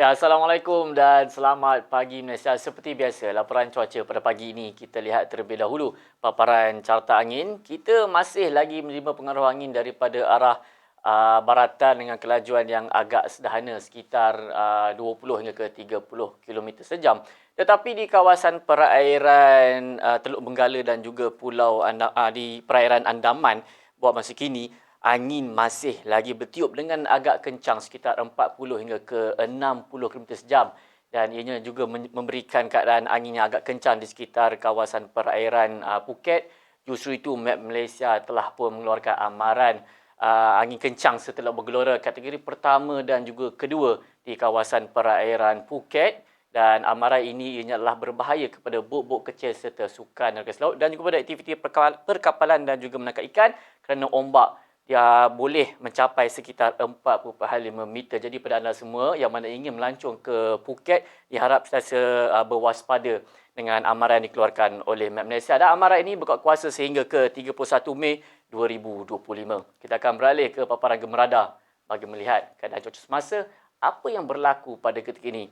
Ya, Assalamualaikum dan selamat pagi Malaysia. Seperti biasa, laporan cuaca pada pagi ini kita lihat terlebih dahulu paparan carta angin. Kita masih lagi menerima pengaruh angin daripada arah uh, baratan dengan kelajuan yang agak sederhana sekitar uh, 20 hingga ke 30 km sejam. Tetapi di kawasan perairan uh, Teluk Benggala dan juga pulau Anda, uh, di perairan Andaman buat masa kini angin masih lagi bertiup dengan agak kencang sekitar 40 hingga ke 60 km sejam dan ianya juga memberikan keadaan angin yang agak kencang di sekitar kawasan perairan uh, Phuket. Justru itu Map Malaysia telah pun mengeluarkan amaran uh, angin kencang setelah bergelora kategori pertama dan juga kedua di kawasan perairan Phuket dan amaran ini ianya adalah berbahaya kepada bot-bot kecil serta sukan negara laut dan juga pada aktiviti perkapalan dan juga menangkap ikan kerana ombak dia boleh mencapai sekitar 4.5 meter. Jadi pada anda semua yang mana ingin melancong ke Phuket, diharap sentiasa uh, berwaspada dengan amaran yang dikeluarkan oleh Map Malaysia. Dan amaran ini berkuat kuasa sehingga ke 31 Mei 2025. Kita akan beralih ke paparan gemerada bagi melihat keadaan cuaca semasa apa yang berlaku pada ketika ini.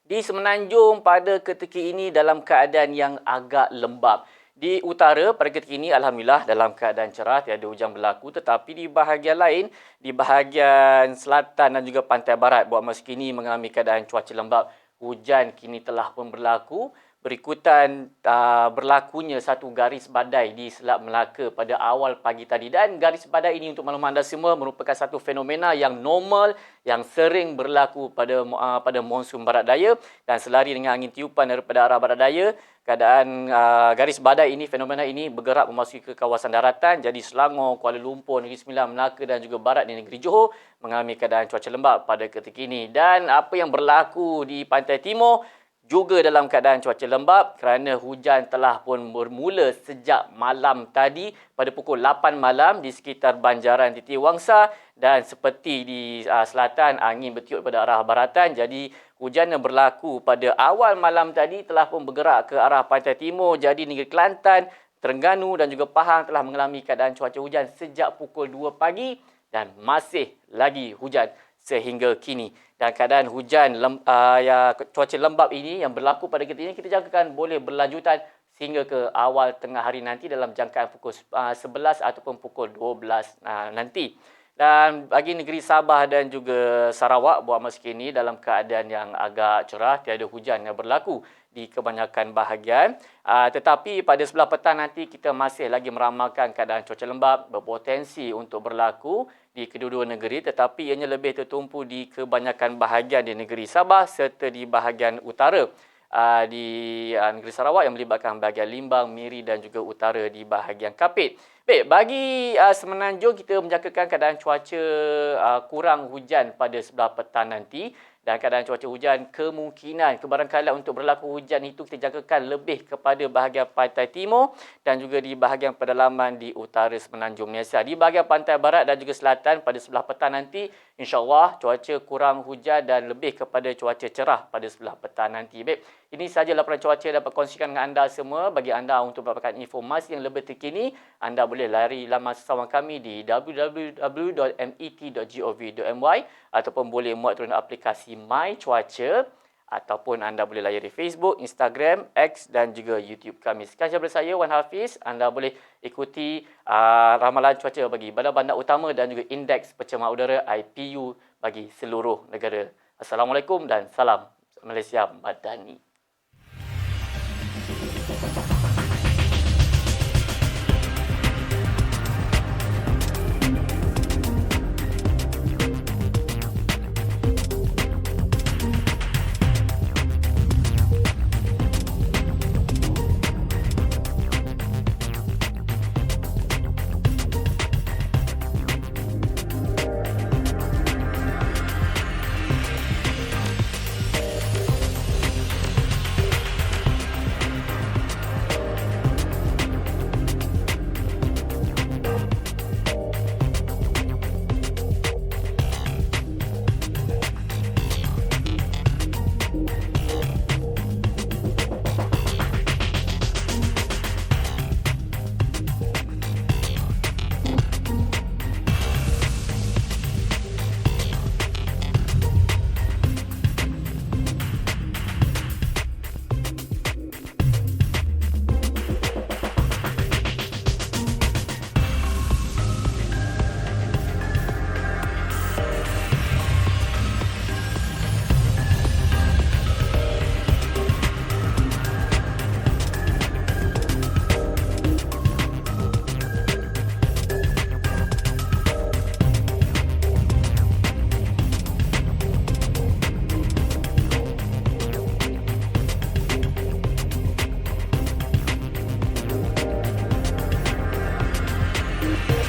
Di Semenanjung pada ketika ini dalam keadaan yang agak lembap. Di utara pada ketika ini Alhamdulillah dalam keadaan cerah tiada hujan berlaku. Tetapi di bahagian lain di bahagian selatan dan juga pantai barat buat masa kini mengalami keadaan cuaca lembap hujan kini telah pun berlaku berikutan uh, berlakunya satu garis badai di Selat Melaka pada awal pagi tadi. Dan garis badai ini untuk makluman anda semua merupakan satu fenomena yang normal yang sering berlaku pada uh, pada monsun barat daya. Dan selari dengan angin tiupan daripada arah barat daya keadaan uh, garis badai ini fenomena ini bergerak memasuki ke kawasan daratan. Jadi Selangor Kuala Lumpur Negeri Sembilan Melaka dan juga barat di negeri Johor mengalami keadaan cuaca lembap pada ketika ini. Dan apa yang berlaku di pantai timur juga dalam keadaan cuaca lembap kerana hujan telah pun bermula sejak malam tadi pada pukul 8 malam di sekitar Banjaran Titi Wangsa dan seperti di uh, selatan angin bertiup pada arah baratan. Jadi hujan yang berlaku pada awal malam tadi telah pun bergerak ke arah pantai timur. Jadi negeri Kelantan, Terengganu dan juga Pahang telah mengalami keadaan cuaca hujan sejak pukul 2 pagi dan masih lagi hujan sehingga kini. Dan keadaan hujan lem, uh, ya, cuaca lembap ini yang berlaku pada ketika ini kita jangkakan boleh berlanjutan sehingga ke awal tengah hari nanti dalam jangkaan pukul uh, 11 ataupun pukul 12 uh, nanti. Dan bagi negeri Sabah dan juga Sarawak buat masa kini dalam keadaan yang agak cerah, tiada hujan yang berlaku di kebanyakan bahagian. Uh, tetapi pada sebelah petang nanti kita masih lagi meramalkan keadaan cuaca lembap berpotensi untuk berlaku di kedua-dua negeri tetapi ianya lebih tertumpu di kebanyakan bahagian di negeri Sabah serta di bahagian utara uh, di uh, negeri Sarawak yang melibatkan bahagian Limbang, Miri dan juga utara di bahagian Kapit. Baik, bagi uh, semenanjung kita menjangkakan keadaan cuaca uh, kurang hujan pada sebelah petang nanti dan keadaan cuaca hujan kemungkinan kebarangkalian untuk berlaku hujan itu kita jangkakan lebih kepada bahagian pantai timur dan juga di bahagian pedalaman di utara semenanjung Malaysia. Di bahagian pantai barat dan juga selatan pada sebelah petang nanti insyaAllah cuaca kurang hujan dan lebih kepada cuaca cerah pada sebelah petang nanti. Baik, ini sahaja laporan cuaca dapat kongsikan dengan anda semua. Bagi anda untuk mendapatkan informasi yang lebih terkini, anda boleh lari laman sesama kami di www.met.gov.my ataupun boleh muat turun aplikasi My Cuaca ataupun anda boleh layari Facebook, Instagram, X dan juga YouTube kami. Sekian daripada saya Wan Hafiz. Anda boleh ikuti uh, ramalan cuaca bagi bandar-bandar utama dan juga indeks pencemaran udara IPU bagi seluruh negara. Assalamualaikum dan salam Malaysia Madani.